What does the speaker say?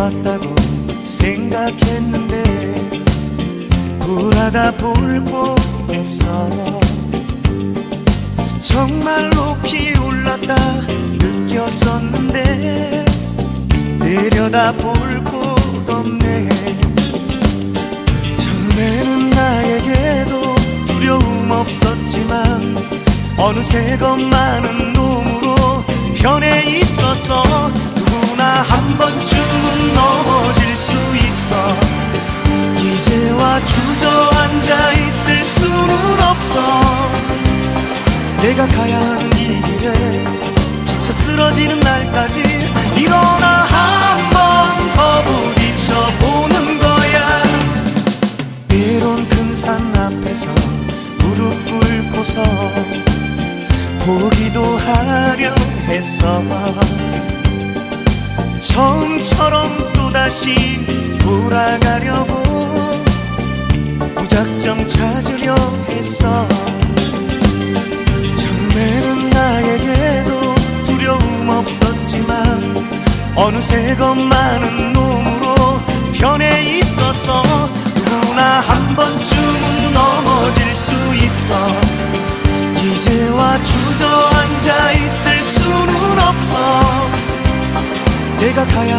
왔다고 생각했는데 돌아다 볼곳 없어 정말 높이 올랐다 느꼈었는데 내려다 볼곳 없네. 처음에는 나에게도 두려움 없었지만 어느새 겁많은 주저앉아 있을 수는 없어. 내가 가야 하는 이 길에 지쳐 쓰러지는 날까지 일어나 한 번 더 부딪혀 보는 거야. 때론 큰산 앞에서 무릎 꿇고서 보기도 하려 했어. 처음처럼 또다시 돌아가려 어느새 겁많은 놈으로 변해 있었어 누구나 한 번쯤은 넘어질 수 있어. 이제와 주저앉아 있을 수는 없어. 내가 가야